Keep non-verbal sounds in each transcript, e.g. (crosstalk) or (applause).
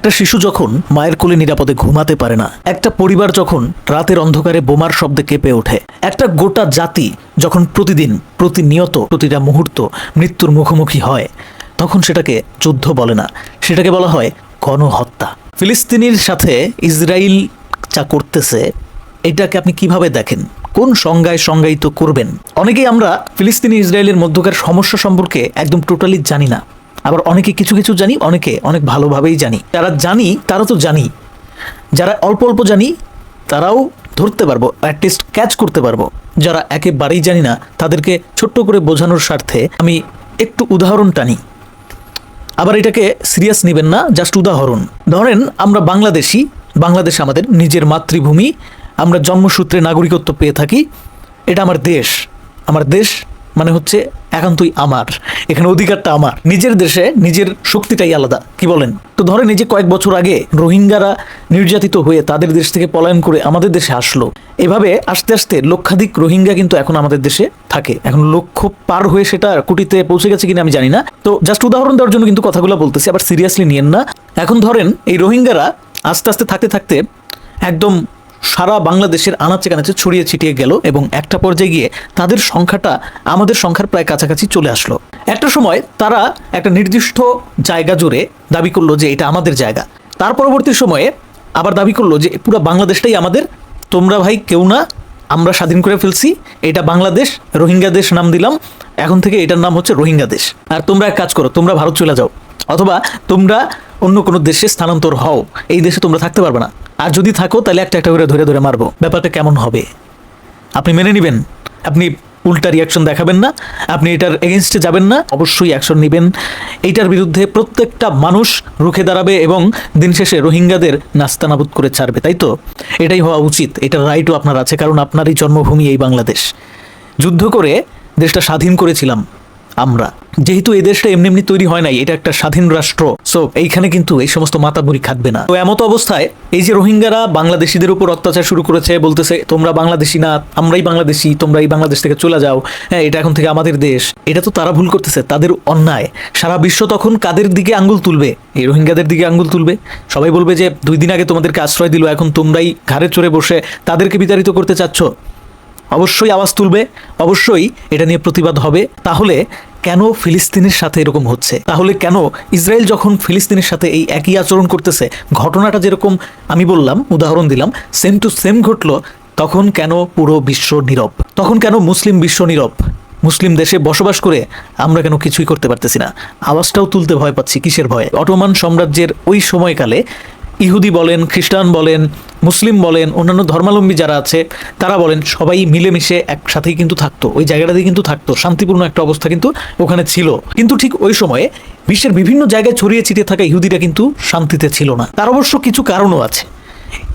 একটা শিশু যখন মায়ের কোলে নিরাপদে ঘুমাতে পারে না, একটা পরিবার যখন রাতের অন্ধকারে বোমার শব্দে কেঁপে ওঠে, একটা গোটা জাতি যখন প্রতিদিন, প্রতিনিয়ত প্রতিটা মুহূর্ত মৃত্যুর মুখোমুখি হয়, তখন সেটাকে যুদ্ধ বলে না, সেটাকে বলা হয় গণহত্যা। ফিলিস্তিনির সাথে ইসরায়েল যা করতেছে, এটাকে আপনি কীভাবে দেখেন? কোন সংজ্ঞায় সংজ্ঞায়িত করবেন? অনেকেই আমরা ফিলিস্তিনি ইসরায়েলের মধ্যকার সমস্যা সম্পর্কে একদম টোটালি জানি না। আবার অনেকে কিছু কিছু জানি, অনেকে অনেক ভালোভাবেই জানি। যারা জানি, তারা তো জানি। যারা অল্প অল্প জানি, তারাও ধরতে পারব অ্যাটলিস্ট ক্যাচ করতে পারব। যারা একেবারেই জানি না, তাদেরকে ছোট্ট করে বোঝানোর স্বার্থে আমি একটু উদাহরণ টানি। আবার এটাকে সিরিয়াস নেবেন না জাস্ট উদাহরণ। ধরেন, আমরা বাংলাদেশি, বাংলাদেশ আমাদের নিজের মাতৃভূমি, আমরা জন্মসূত্রে নাগরিকত্ব পেয়ে থাকি, এটা আমার দেশ। আমার দেশ মানে হচ্ছে একান্তই আমার। এখানে অধিকারটা আমার। নিজের দেশে নিজের শক্তিটাই আলাদা। কি বলেন? তো ধরেন যে কয়েক বছর আগে রোহিঙ্গারা নির্যাতিত হয়ে তাদের দেশ থেকে পলায়ন করে আমাদের দেশে আসলো। এভাবে আস্তে আস্তে লক্ষাধিক রোহিঙ্গা কিন্তু এখন আমাদের দেশে থাকে। এখন লক্ষ পার হয়ে সেটা কোটিতে পৌঁছে গেছে কিনা আমি জানি না। তো জাস্ট উদাহরণ দেওয়ার জন্য কিন্তু কথাগুলো বলতেছি, আবার সিরিয়াসলি নিয়েন না। এখন ধরেন এই রোহিঙ্গারা আস্তে আস্তে থাকতে থাকতে একদম সারা বাংলাদেশের আনাচে কানাচে ছড়িয়ে ছিটিয়ে গেল এবং একটা পর্যায়ে গিয়ে তাদের সংখ্যাটা আমাদের সংখ্যার প্রায় কাছাকাছি চলে আসলো। একটা সময় তারা একটা নির্দিষ্ট জায়গা জুড়ে দাবি করল যে এটা আমাদের জায়গা। তার পরবর্তী সময়ে আবার দাবি করল যে পুরো বাংলাদেশটাই আমাদের, তোমরা ভাই কেউ না, আমরা স্বাধীন করে ফেলছি, এটা বাংলাদেশ, রোহিঙ্গা দেশ নাম দিলাম, এখন থেকে এটার নাম হচ্ছে রোহিঙ্গা দেশ। আর তোমরা এক কাজ করো, তোমরা ভারত চলে যাও, অথবা তোমরা অন্য কোনো দেশে স্থানান্তর হও, এই দেশে তোমরা থাকতে পারবে না। আর যদি থাকো, তাহলে একটা একটা করে ধরে ধরে মারবো। ব্যাপারটা কেমন হবে? আপনি মেনে নেবেন। আপনি উল্টা রিয়াকশন দেখাবেন না। আপনি এটার এগেনস্টে যাবেন না। অবশ্যই অ্যাকশন নেবেন। এইটার বিরুদ্ধে প্রত্যেকটা মানুষ রুখে দাঁড়াবে এবং দিন শেষে রোহিঙ্গাদের নাস্তানাবুদ করে ছাড়বে, তাই তো? এটাই হওয়া উচিত। এটার রাইটও আপনার আছে, কারণ আপনারই জন্মভূমি এই বাংলাদেশ। যুদ্ধ করে দেশটা স্বাধীন করেছিলাম। আমরা। যেহেতু এই দেশটা এমনি এমনি তৈরি হয় নাই, এটা একটা স্বাধীন রাষ্ট্র সো এইখানে কিন্তু এই সমস্ত মাতাবুরি খাটবে না। তো এমত অবস্থায় এই যে রোহিঙ্গারা বাংলাদেশিদের উপর অত্যাচার শুরু করেছে, বলতেছে, তোমরা বাংলাদেশি না, আমরাই বাংলাদেশি, তোমরা এই বাংলাদেশ থেকে চলে যাও। হ্যাঁ এটা এখন থেকে আমাদের দেশ। এটা তো তারা ভুল করতেছে, তাদের অন্যায়। সারা বিশ্ব তখন কাদের দিকে আঙ্গুল তুলবে? এই রোহিঙ্গাদের দিকে আঙ্গুল তুলবে? সবাই বলবে যে, দুই দিন আগে তোমাদেরকে আশ্রয় দিল, এখন তোমরাই ঘাড়ে চড়ে বসে তাদেরকে বিতাড়িত করতে চাচ্ছ। অবশ্যই আওয়াজ তুলবে, অবশ্যই এটা নিয়ে প্রতিবাদ হবে। তাহলে কেন ফিলিস্তিনের সাথে এরকম হচ্ছে? তাহলে কেন ইসরায়েল যখন ফিলিস্তিনের সাথে এই একই আচরণ করতেছে, ঘটনাটা যেরকম আমি বললাম, উদাহরণ দিলাম সেম টু সেম ঘটলো, তখন কেন পুরো বিশ্ব নীরব? তখন কেন মুসলিম বিশ্ব নীরব? মুসলিম দেশে বসবাস করে আমরা কেন কিছুই করতে পারতেছি না? আওয়াজটাও তুলতে ভয় পাচ্ছি, কিসের ভয়? অটোমান সাম্রাজ্যের ওই সময়কালে ইহুদি বলেন, খ্রিস্টান বলেন, মুসলিম বলেন, অন্যান্য ধর্মাবলম্বী যারা আছে, তারা বলেন সবাই মিলেমিশে একসাথেই কিন্তু থাকতো। ওই জায়গাটাতেই কিন্তু থাকতো। শান্তিপূর্ণ একটা অবস্থা কিন্তু ওখানে ছিল। কিন্তু ঠিক ওই সময়ে বিশ্বের বিভিন্ন জায়গায় ছড়িয়ে ছিটিয়ে থাকা ইহুদিরা কিন্তু শান্তিতে ছিল না। তার অবশ্য কিছু কারণও আছে।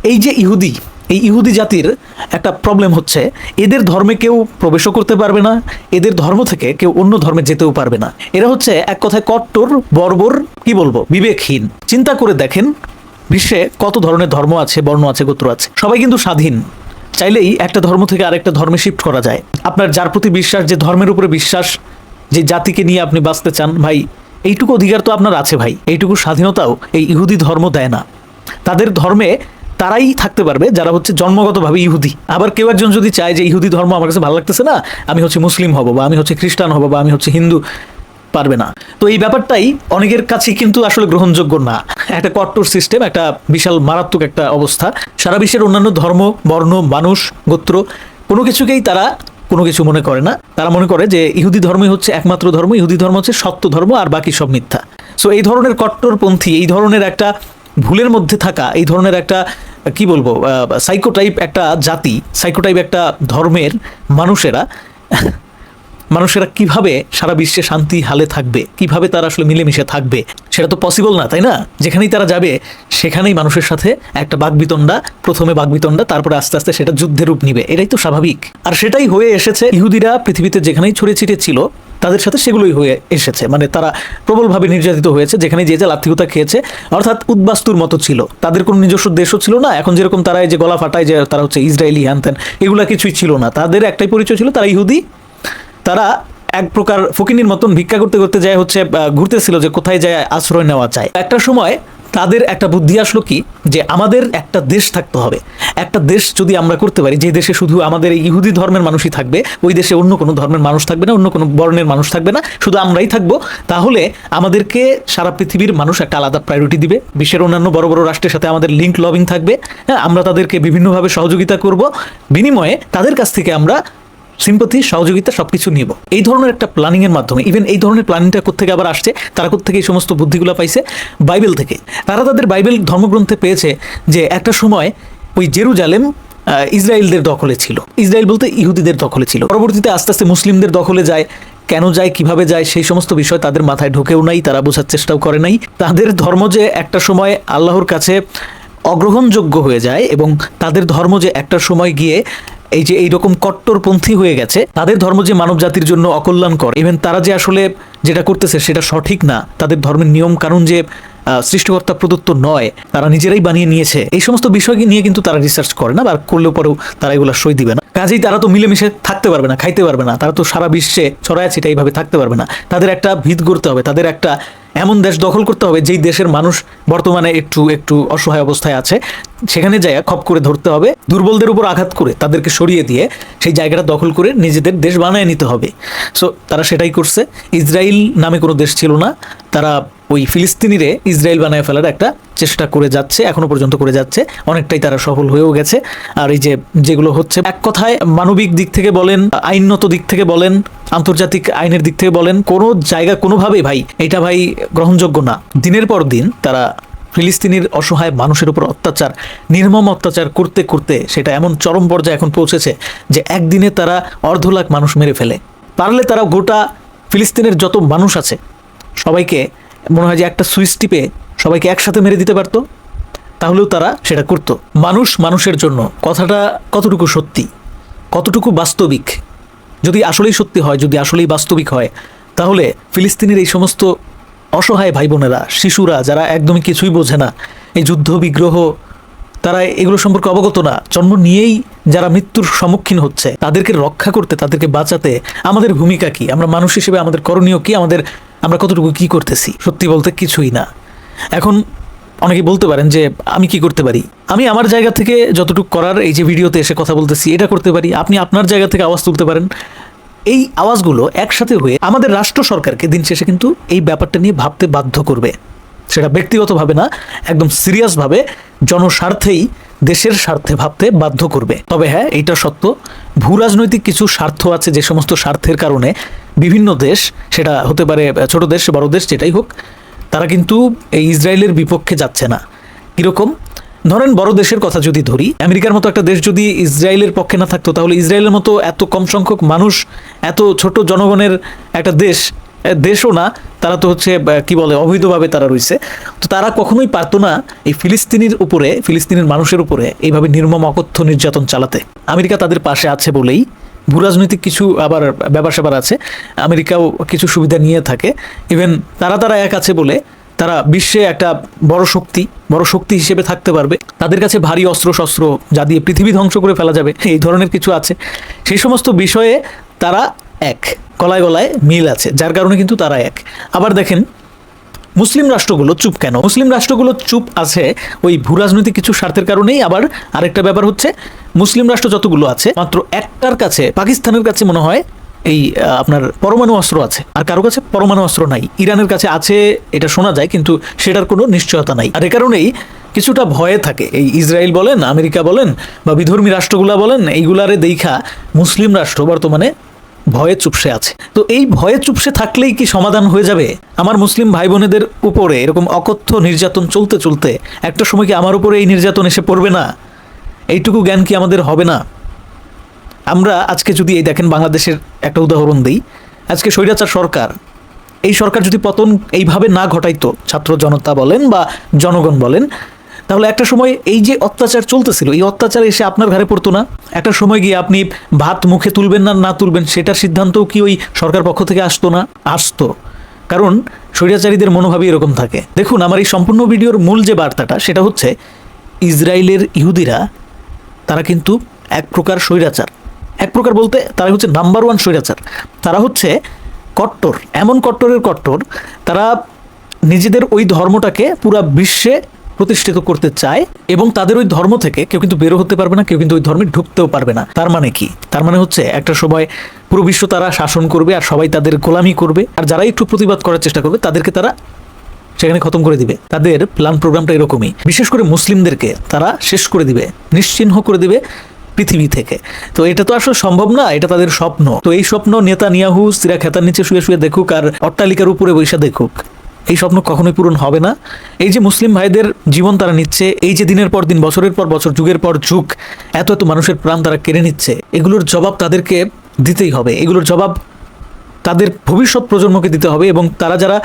এই যে ইহুদি, এই ইহুদি জাতির একটা প্রবলেম হচ্ছে, এদের ধর্মে কেউ প্রবেশও করতে পারবে না, এদের ধর্ম থেকে কেউ অন্য ধর্মে যেতেও পারবে না। এরা হচ্ছে এক কথায় কট্টর, বর্বর, কি বলব, বিবেকহীন। চিন্তা করে দেখেন বিশ্বে কত ধরনের ধর্ম আছে, বর্ণ আছে, গোত্র আছে? সবাই কিন্তু স্বাধীন। চাইলেই একটা ধর্ম থেকে আরেকটা ধর্মে শিফট করা যায়। আপনার যার প্রতি বিশ্বাস, যে ধর্মের উপরে বিশ্বাস, যে জাতিকে নিয়ে আপনি বাঁচতে চান, ভাই, এইটুকু অধিকার তো আপনার আছে, ভাই। এইটুকু স্বাধীনতাও এই ইহুদি ধর্ম দেয় না। তাদের ধর্মে তারাই থাকতে পারবে, যারা হচ্ছে জন্মগতভাবে ইহুদি। আবার কেউ একজন যদি চায় যে ইহুদি ধর্ম আমার কাছে ভালো লাগতেছে না, আমি হচ্ছে মুসলিম হব, বা আমি হচ্ছে খ্রিস্টান হব, বা আমি হচ্ছে হিন্দু পারবে না। তো এই ব্যাপারটাই অনেকের কাছে কিন্তু আসলে গ্রহণযোগ্য না। একটা কট্টর সিস্টেম একটা বিশাল মারাত্মক একটা অবস্থা। সারা বিশ্বের অন্যান্য ধর্ম, বর্ণ, মানুষ, গোত্র, কোনো কিছুকেই তারা কোনো কিছু মনে করে না। তারা মনে করে যে ইহুদি ধর্মই হচ্ছে একমাত্র ধর্ম, ইহুদি ধর্ম হচ্ছে সত্য ধর্ম আর বাকি সব মিথ্যা। সো এই ধরনের কট্টরপন্থী, এই ধরনের একটা ভুলের মধ্যে থাকা, এই ধরনের একটা, কি বলব সাইকোটাইপ একটা জাতি সাইকোটাইপ একটা ধর্মের মানুষেরা মানুষেরা কীভাবে সারা বিশ্বে শান্তি হালে থাকবে? কীভাবে তারা আসলে মিলেমিশে থাকবে? সেটা তো পসিবল না, তাই না? যেখানেই তারা যাবে, সেখানেই মানুষের সাথে একটা বাগবিতণ্ডা, প্রথমে বাগবিতণ্ডা, তারপরে আস্তে আস্তে সেটা যুদ্ধের রূপ নিবে। এটাই তো স্বাভাবিক। আর সেটাই হয়ে এসেছে, ইহুদিরা পৃথিবীতে যেখানেই ছড়িয়ে ছিটিয়ে ছিল, তাদের সাথে সেগুলোই হয়ে এসেছে। মানে তারা প্রবলভাবে নির্যাতিত হয়েছে, যেখানে যে যে লাথিগুতা খেয়েছে, অর্থাৎ উদ্বাস্তুর মতো ছিল। তাদের কোনো নিজস্ব দেশও ছিল না। এখন যেরকম তারা এই যে গলা ফাটায় যে তারা হচ্ছে ইসরায়েলি হ্যান এগুলা কিছুই ছিল না। তাদের একটাই পরিচয় ছিল, তারা ইহুদি। তারা এক প্রকার ফকিনির মতন ভিক্ষা করতে করতে যায় হচ্ছে ঘুরতেছিল যে কোথায় যায়, আশ্রয় নেওয়া যায়। একটা সময় তাদের একটা বুদ্ধি আসলো কি, যে আমাদের একটা দেশ থাকতে হবে। একটা দেশ যদি আমরা করতে পারি, যে দেশে শুধু আমাদের ইহুদি ধর্মের মানুষই থাকবে, ওই দেশে অন্য কোনো ধর্মের মানুষ থাকবে না, অন্য কোনো বর্ণের মানুষ থাকবে না, শুধু আমরাই থাকব, তাহলে আমাদেরকে সারা পৃথিবীর মানুষ একটা আলাদা প্রায়োরিটি দিবে। বিশ্বের অন্যান্য বড় বড় রাষ্ট্রের সাথে আমাদের লিঙ্ক লবিং থাকবে। হ্যাঁ আমরা তাদেরকে বিভিন্নভাবে সহযোগিতা করব। বিনিময়ে তাদের কাছ থেকে আমরা সিম্পথি সহযোগিতা, সবকিছু নিব। এই ধরনের একটা প্ল্যানিং এর মাধ্যমে ইভেন এই ধরনের প্ল্যানিংটা কোথেকে আবার আসছে, তারা কোথেকে এই সমস্ত বুদ্ধিগুলো পাইছে? বাইবেল থেকে। তারা তাদের বাইবেল ধর্মগ্রন্থে পেয়েছে যে একটা সময় ওই জেরুজালেম ইসরায়েলদের দখলে ছিল। ইসরায়েল বলতে ইহুদিদের দখলে ছিল। পরবর্তীতে আস্তে আস্তে মুসলিমদের দখলে যায়। কেন যায়, কীভাবে যায়, সেই সমস্ত বিষয় তাদের মাথায় ঢোকেও নাই, তারা বোঝার চেষ্টাও করে নাই। তাদের ধর্ম যে একটা সময় আল্লাহর কাছে অগ্রহণযোগ্য হয়ে যায় এবং তাদের ধর্ম যে একটা সময় গিয়ে এই যে এইরকম কট্টরপন্থী হয়ে গেছে, তাদের ধর্ম যে মানব জাতির জন্য অকল্যাণকর ইভেন তারা যে আসলে যেটা করতেছে সেটা সঠিক না, তাদের ধর্মের নিয়ম কানুন যে সৃষ্টিকর্তা প্রদত্ত নয়, তারা নিজেরাই বানিয়ে নিয়েছে, এই সমস্ত বিষয় নিয়ে কিন্তু তারা রিসার্চ করে না, বা করলেও পরেও তারা এগুলো সই দিবে না। কাজেই তারা তো মিলেমিশে থাকতে পারবে না, খাইতে পারবে না, তারা তো সারা বিশ্বে ছড়ায় ছিটা এইভাবে থাকতে পারবে না। তাদের একটা ভিত গড়তে হবে, তাদের একটা এমন দেশ দখল করতে হবে যেই দেশের মানুষ বর্তমানে একটু একটু অসহায় অবস্থায় আছে। সেখানে যায় খপ করে ধরতে হবে, দুর্বলদের উপর আঘাত করে তাদেরকে সরিয়ে দিয়ে সেই জায়গাটা দখল করে নিজেদের দেশ বানায় নিতে হবে। সো তারা সেটাই করছে। ইসরায়েল নামে কোনো দেশ ছিল না। তারা ওই ফিলিস্তিনিরে ইসরায়েল বানায় ফেলার একটা চেষ্টা করে যাচ্ছে, এখনও পর্যন্ত করে যাচ্ছে। অনেকটাই তারা সফল হয়েও গেছে। আর এই যে যেগুলো হচ্ছে, এক কথায় মানবিক দিক থেকে বলেন আইনত দিক থেকে বলেন আন্তর্জাতিক আইনের দিক থেকে বলেন, কোনো জায়গা কোনোভাবেই ভাই, এটা ভাই গ্রহণযোগ্য না। দিনের পর দিন তারা ফিলিস্তিনির অসহায় মানুষের উপর অত্যাচার, নির্মম অত্যাচার করতে করতে সেটা এমন চরম পর্যায়ে এখন পৌঁছেছে যে একদিনে তারা অর্ধ লাখ মানুষ মেরে ফেলে। পারলে তারা গোটা ফিলিস্তিনের যত মানুষ আছে, সবাইকে মনে হয় যে একটা সুইচ টিপে সবাইকে একসাথে মেরে দিতে পারতো, তাহলেও তারা সেটা করত। মানুষ মানুষের জন্য কথাটা কতটুকু সত্যি, কতটুকু বাস্তবিক যদি আসলেই সত্যি হয়, যদি আসলেই বাস্তবিক হয়, তাহলে ফিলিস্তিনের এই সমস্ত অসহায় ভাই বোনেরা শিশুরা যারা একদমই কিছুই বোঝে না, এই যুদ্ধ, বিগ্রহ, তারা এগুলো সম্পর্কে অবগত না, জন্ম নিয়েই যারা মৃত্যুর সম্মুখীন হচ্ছে, তাদেরকে রক্ষা করতে, তাদেরকে বাঁচাতে আমাদের ভূমিকা কি? আমরা মানুষ হিসেবে আমাদের করণীয় কি? আমাদের আমরা কতটুকু কি করতেছি? সত্যি বলতে কিছুই না। এখন অনেকে বলতে পারেন যে, আমি কি করতে পারি? আমি আমার জায়গা থেকে যতটুকু করার এই যে ভিডিওতে এসে কথা বলতেছি, এটা করতে পারি। আপনি আপনার জায়গা থেকে আওয়াজ তুলতে পারেন। এই আওয়াজগুলো একসাথে হয়ে আমাদের রাষ্ট্র সরকারকে দিন শেষে কিন্তু এই ব্যাপারটা নিয়ে ভাবতে বাধ্য করবে। সেটা ব্যক্তিগতভাবে না, একদম সিরিয়াসভাবে জনস্বার্থেই দেশের স্বার্থে ভাবতে বাধ্য করবে। তবে হ্যাঁ এইটা সত্য ভূ রাজনৈতিক কিছু স্বার্থ আছে যে সমস্ত স্বার্থের কারণে বিভিন্ন দেশ, সেটা হতে পারে ছোট দেশ, বড় দেশ, যেটাই হোক তারা কিন্তু এই ইসরায়েলের বিপক্ষে যাচ্ছে না। কীরকম? ধরেন বড় দেশের কথা যদি ধরি, আমেরিকার মতো একটা দেশ যদি ইসরায়েলের পক্ষে না থাকতো, তাহলে ইসরায়েলের মতো এত কম সংখ্যক মানুষ, এত ছোট জনগণের একটা দেশ দেশও না, তারা তো হচ্ছে কি বলে, অবৈধভাবে তারা রয়েছে। তো তারা কখনোই পারতো না এই ফিলিস্তিনির উপরে, ফিলিস্তিনের মানুষের উপরে, এইভাবে নির্মম অকথ্য নির্যাতন চালাতে। আমেরিকা তাদের পাশে আছে বলেই ভূরাজনৈতিক কিছু আবার ব্যাপার স্যাপার আছে। আমেরিকাও কিছু সুবিধা নিয়ে থাকে। ইভেন তারা তারা এক আছে বলে তারা বিশ্বে একটা বড় শক্তি বড় শক্তি হিসেবে থাকতে পারবে। তাদের কাছে ভারী অস্ত্র শস্ত্র যা দিয়ে পৃথিবী ধ্বংস করে ফেলা যাবে, এই ধরনের কিছু আছে। সেই সমস্ত বিষয়ে তারা এক, গলায় গলায় মিল আছে, যার কারণে কিন্তু তারা এক। আবার দেখেন মুসলিম রাষ্ট্রগুলো চুপ কেন? মুসলিম রাষ্ট্রগুলো চুপ আছে ওই ভূরাজনৈতিক কিছু স্বার্থের কারণেই। আবার আরেকটা ব্যাপার হচ্ছে, মুসলিম রাষ্ট্র যতগুলো আছে, মাত্র একটার কাছে, পাকিস্তানের কাছে মনে হয় এই আপনার পরমাণু অস্ত্র আছে। আর কারও কাছে পরমাণু অস্ত্র নাই। ইরানের কাছে আছে, এটা শোনা যায়, কিন্তু সেটার কোনো নিশ্চয়তা নাই। আর এ কারণেই কিছুটা ভয়ে থাকে। এই ইসরায়েল বলেন, আমেরিকা বলেন, বা বিধর্মী রাষ্ট্রগুলা বলেন, এইগুলারে দেখা মুসলিম রাষ্ট্র বর্তমানে ভয়ে চুপসে আছে। তো এই ভয়ে চুপসে থাকলেই কি সমাধান হয়ে যাবে? আমার মুসলিম ভাই বোনেদের উপরে এরকম অকথ্য নির্যাতন চলতে চলতে একটা সময় কি আমার উপরে এই নির্যাতন এসে পড়বে না? এইটুকু জ্ঞান কি আমাদের হবে না? আমরা আজকে যদি এই দেখেন বাংলাদেশের একটা উদাহরণ দিই। আজকে স্বৈরাচার সরকার, এই সরকার যদি পতন এইভাবে না ঘটাইতো, ছাত্র জনতা বলেন বা জনগণ বলেন, তাহলে একটা সময় এই যে অত্যাচার চলতেছিল, এই অত্যাচার এসে আপনার ঘরে পড়তো না? একটা সময় গিয়ে আপনি ভাত মুখে তুলবেন না না তুলবেন, সেটার সিদ্ধান্তও কি ওই সরকার পক্ষ থেকে আসতো না? আসতো। কারণ স্বৈরাচারীদের মনোভাবই এরকম থাকে। দেখুন, আমার এই সম্পূর্ণ ভিডিওর মূল যে বার্তাটা, সেটা হচ্ছে ইসরায়েলের ইহুদিরা, তারা কিন্তু এক প্রকার স্বৈরাচার। এক প্রকার বলতে তারা হচ্ছে নাম্বার ওয়ান স্বৈরাচার। তারা হচ্ছে কট্টর। এমন কট্টরের কট্টর, তারা নিজেদের ওই ধর্মটাকে পুরা বিশ্বে প্রতিষ্ঠিত করতে চায় এবং তাদের ওই ধর্ম থেকে কেউ কিন্তু বেরো হতে পারবে না, কেউ কিন্তু ওই ধর্মে ঢুকতেও পারবে না। তার মানে কি? তার মানে হচ্ছে একটা সময় পুরো বিশ্ব তারা শাসন করবে আর সবাই তাদের গোলামি করবে আর যারা একটু প্রতিবাদ করার চেষ্টা করবে তাদেরকে তারা সেখানে খতম করে দিবে। তাদের প্ল্যান প্রোগ্রামটা এরকমই। বিশেষ করে মুসলিমদেরকে তারা শেষ করে দিবে, নিশ্চিহ্ন করে দিবে পৃথিবী থেকে। তো এটা তো আসলে সম্ভব না, এটা তাদের স্বপ্ন। তো এই স্বপ্ন নেতা নিয়াহু সিরা খেতার নিচে শুয়ে শুয়ে দেখুক আর অট্টালিকার উপরে বৈশা দেখুক। এই স্বপ্ন কখনোই পূরণ হবে না। এই যে মুসলিম ভাইদের জীবন তারা নিচ্ছে, এই যে দিনের পর দিন, বছরের পর বছর, যুগের পর যুগ, এত এত মানুষের প্রাণ তারা কেড়ে নিচ্ছে, এগুলোর জবাব তাদেরকে দিতেই হবে। এগুলোর জবাব তাদের ভবিষ্যৎ প্রজন্মকে দিতে হবে এবং তারা যারা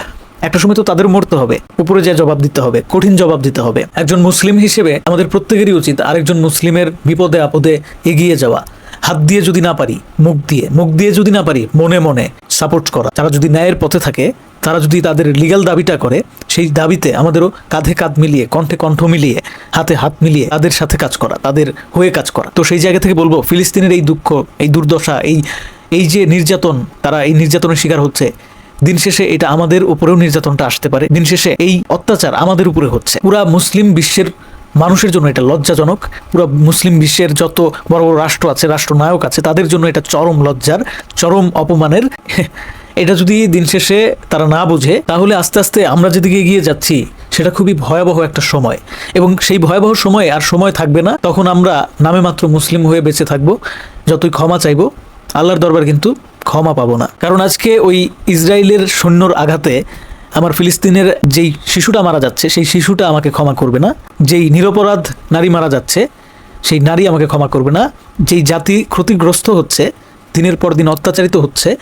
একটা সময় তো তাদের মরতে হবে, উপরে যে জবাব দিতে হবে, কঠিন জবাব দিতে হবে। একজন মুসলিম হিসেবে আমাদের প্রত্যেকেরই উচিত আরেকজন মুসলিমের বিপদে আপদে এগিয়ে যাওয়া। হাত দিয়ে যদি না পারি, মুখ দিয়ে মুখ দিয়ে যদি না পারি, মনে মনে সাপোর্ট করা। তারা যদি ন্যায়ের পথে থাকে, তারা যদি তাদের লিগাল দাবিটা করে, সেই দাবিতে আমাদেরও কাঁধে কাঁধ মিলিয়ে, কণ্ঠে কণ্ঠ মিলিয়ে, হাতে হাত মিলিয়ে তাদের সাথে কাজ করা, তাদের হয়ে কাজ করা। তো সেই জায়গা থেকে বলব, ফিলিস্তিনের এই দুঃখ, এই দুর্দশা, এই এই যে নির্যাতন, তারা এই নির্যাতনের শিকার হচ্ছে, দিন শেষে এটা আমাদের উপরেও নির্যাতনটা আসতে পারে। দিন শেষে এই অত্যাচার আমাদের উপরে হচ্ছে। পুরা মুসলিম বিশ্বের মানুষের জন্য এটা লজ্জাজনক। পুরো মুসলিম বিশ্বের যত বড় বড় রাষ্ট্র আছে, রাষ্ট্রনায়ক আছে, তাদের জন্য এটা চরম লজ্জার, চরম অপমানের। (laughs) এটা যদি দিন শেষে তারা না বুঝে, তাহলে আস্তে আস্তে আমরা যেদিকে এগিয়ে যাচ্ছি, সেটা খুবই ভয়াবহ একটা সময়। এবং সেই ভয়াবহ সময়ে আর সময় থাকবে না, তখন আমরা নামে মাত্র মুসলিম হয়ে বেঁচে থাকব, যতই ক্ষমা চাইব, আল্লাহর দরবার কিন্তু ক্ষমা পাবো না। কারণ আজকে ওই ইসরায়েলের সৈন্যর আঘাতে আমার ফিলিস্তিনের যেই শিশুটা মারা যাচ্ছে, সেই শিশুটা আমাকে ক্ষমা করবে না। যেই নিরপরাধ নারী মারা যাচ্ছে, সেই নারী আমাকে ক্ষমা করবে না। যেই জাতি ক্ষতিগ্রস্ত হচ্ছে, দিনের পর দিন অত্যাচারিত হচ্ছে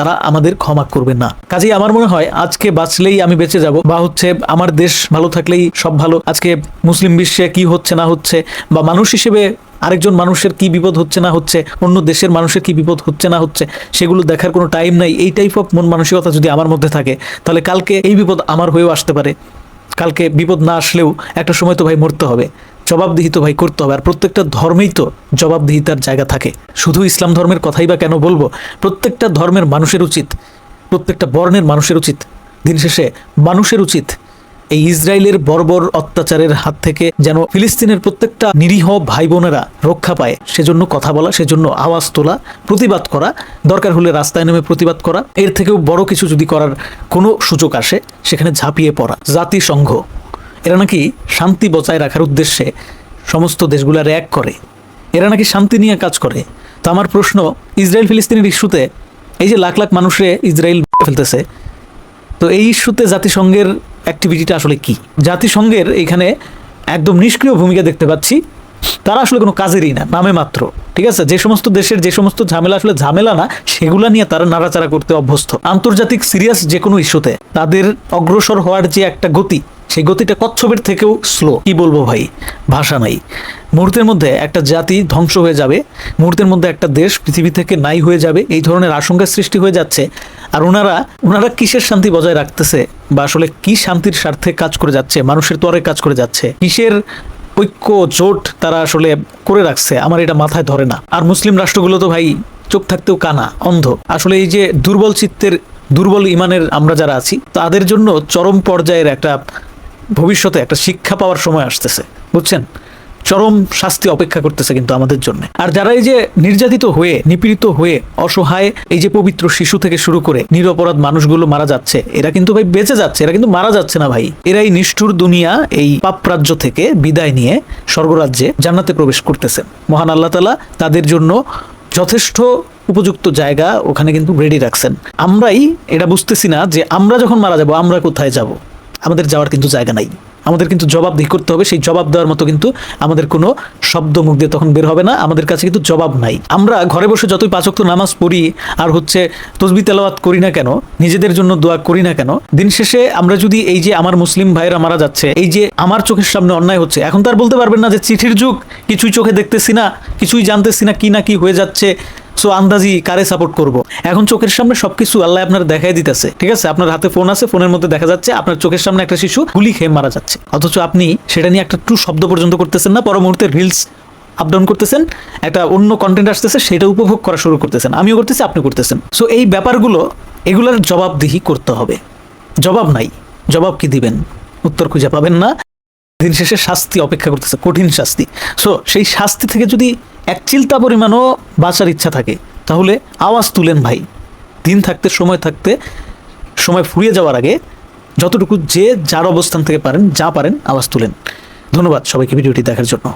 তারা আমাদের ক্ষমা করবে না। কাজেই আমার মনে হয় আজকে বাঁচলেই আমি বেঁচে যাব বা হচ্ছে আমার দেশ ভালো থাকলেই সব ভালো। আজকে মুসলিম বিশ্বে কি হচ্ছে না হচ্ছে বা মানুষ হিসেবে আরেকজন মানুষের কি বিপদ হচ্ছে না হচ্ছে, অন্য দেশের মানুষের কি বিপদ হচ্ছে না হচ্ছে, সেগুলো দেখার কোনো টাইম নাই। এই টাইপ অফ মন মানসিকতা যদি আমার মধ্যে থাকে, তাহলে কালকে এই বিপদ আমার হয়েও আসতে পারে। কালকে বিপদ না আসলেও একটা সময় তো ভাই মরতে হবে। জবাবদিহি তো ভাই করতে হবে। আর প্রত্যেকটা ধর্মেই তো জবাবদিহিতার জায়গা থাকে। শুধু ইসলাম ধর্মের কথাই বা কেন বলব? প্রত্যেকটা ধর্মের মানুষের উচিত, প্রত্যেকটা বর্ণের মানুষের উচিত, দিন শেষে মানুষের উচিত এই ইসরায়েলের বর্বর অত্যাচারের হাত থেকে যেন ফিলিস্তিনের প্রত্যেকটা নিরীহ ভাই বোনেরা রক্ষা পায়। সেজন্য কথা বলা, সেজন্য আওয়াজ তোলা, প্রতিবাদ করা, দরকার হলে রাস্তায় নেমে প্রতিবাদ করা। এর থেকেও বড় কিছু যদি করার কোনো সুযোগ আসে, সেখানে ঝাঁপিয়ে পড়া। জাতিসংঘ এরা নাকি শান্তি বজায় রাখার উদ্দেশ্যে সমস্ত দেশগুলার এক করে। এরা নাকি শান্তি নিয়ে কাজ করে। তো আমার প্রশ্ন ইসরায়েল ফিলিস্তিনের ইস্যুতে এই যে লাখ লাখ মানুষে ইসরায়েল ফেলতেছে, তো এই ইস্যুতে জাতিসংঘের অ্যাক্টিভিটিটা আসলে কি? জাতিসংঘের এখানে একদম নিষ্ক্রিয় ভূমিকা দেখতে পাচ্ছি। তারা আসলে কোনো কাজেরই না, নামে মাত্র, ঠিক আছে? যে সমস্ত দেশের, যে সমস্ত ঝামেলা, আসলে ঝামেলা না, সেগুলা নিয়ে তারা নাড়াচাড়া করতে অভ্যস্ত। আন্তর্জাতিক সিরিয়াস যে কোনো ইস্যুতে তাদের অগ্রসর হওয়ার যে একটা গতি সেই গতিটা কচ্ছপের থেকেও স্লো কি বলব ভাই? ভাষা নাই। মুহূর্তের মধ্যে একটা জাতি ধ্বংস হয়ে যাবে, মুহূর্তের মধ্যে একটা দেশ পৃথিবী থেকে নাই হয়ে যাবে, এই ধরনের আশঙ্কা সৃষ্টি হয়ে যাচ্ছে। আর ওনারা ওনারা কিসের শান্তি বজায় রাখতেছে বা আসলে কি শান্তির স্বার্থে কাজ করে যাচ্ছে, মানুষের তরে কাজ করে যাচ্ছে? কিসের ঐক্য, জোট তারা আসলে করে রাখছে? আমার এটা মাথায় ধরে না। আর মুসলিম রাষ্ট্রগুলো তো ভাই চোখ থাকতেও কানা, অন্ধ। আসলে এই যে দুর্বল চিত্তের, দুর্বল ইমানের আমরা যারা আছি, তাদের জন্য চরম পর্যায়ের একটা ভবিষ্যতে একটা শিক্ষা পাওয়ার সময় আসতেছে, বুঝছেন? চরম শাস্তি অপেক্ষা করতেছে কিন্তু আমাদের জন্য। আর যারা এই যে নির্যাতিত হয়ে, নিপীড়িত হয়ে, অসহায়, এই যে পবিত্র শিশু থেকে শুরু করে নিরপরাধ মানুষগুলো মারা যাচ্ছে, এরা কিন্তু ভাই বেঁচে যাচ্ছে, এরা কিন্তু মারা যাচ্ছে না ভাই। এরা এই নিষ্ঠুর দুনিয়া এই পাপরাজ্য থেকে বিদায় নিয়ে স্বর্গরাজ্যে জান্নাতে প্রবেশ করতেছেন মহান আল্লাহ তালা তাদের জন্য যথেষ্ট উপযুক্ত জায়গা ওখানে কিন্তু রেডি রাখছেন। আমরাই এটা বুঝতেছি না যে আমরা যখন মারা যাব, আমরা কোথায় যাব? আমাদের যাওয়ার কিন্তু জায়গা নাই। আমাদের কিন্তু জবাবদিহি করতে হবে, সেই জবাব দেওয়ার মতো কিন্তু আমাদের কোনো শব্দ মুখ দিয়ে তখন বের হবে না, আমাদের কাছে কিন্তু জবাব নাই। আমরা ঘরে বসে যতই পাঁচক্ত নামাজ পড়ি, আর হচ্ছে তসবি তেলাওয়াত করি না কেন, নিজেদের জন্য দোয়া করি না কেন, দিন শেষে আমরা যদি এই যে আমার মুসলিম ভাইরা মারা যাচ্ছে, এই যে আমার চোখের সামনে অন্যায় হচ্ছে, এখন তো আর বলতে পারবেন না যে চিঠির যুগ, কিছুই চোখে দেখতেছি না, কিছুই জানতেছি না কি না কি হয়ে যাচ্ছে সো আন্দাজি কারে সাপোর্ট করব? এখন চোখের সামনে সবকিছু আল্লাহ আপনার দেখাই দিতেছে, ঠিক আছে? আপনার হাতে ফোন আছে ফোনের মধ্যে দেখা যাচ্ছে আপনার চোখের সামনে একটা শিশু গুলি খেয়ে মারা যাচ্ছে। অথচ আপনি সেটা নিয়ে একটা টু শব্দ পর্যন্ত করতেছেন না পর মুহূর্তে রিলস আপ ডাউন করতেছেন, একটা অন্য কন্টেন্ট আসতেছে, সেটা উপভোগ করা শুরু করতেছেন। আমিও করতেছি আপনি করতেছেন। সো এই ব্যাপারগুলো, এগুলোর জবাবদিহি করতে হবে। জবাব নাই। জবাব কি দিবেন? উত্তর খুঁজে পাবেন না। দিন শেষে শাস্তি অপেক্ষা করতেছে, কঠিন শাস্তি। সো সেই শাস্তি থেকে যদি এক চিন্তা পরিমাণও বাঁচার ইচ্ছা থাকে, তাহলে আওয়াজ তুলেন ভাই। দিন থাকতে, সময় থাকতে, সময় ফুরিয়ে যাওয়ার আগে যতটুকু যে যার অবস্থান থেকে পারেন, যা পারেন, আওয়াজ তুলেন। ধন্যবাদ সবাইকে ভিডিওটি দেখার জন্য।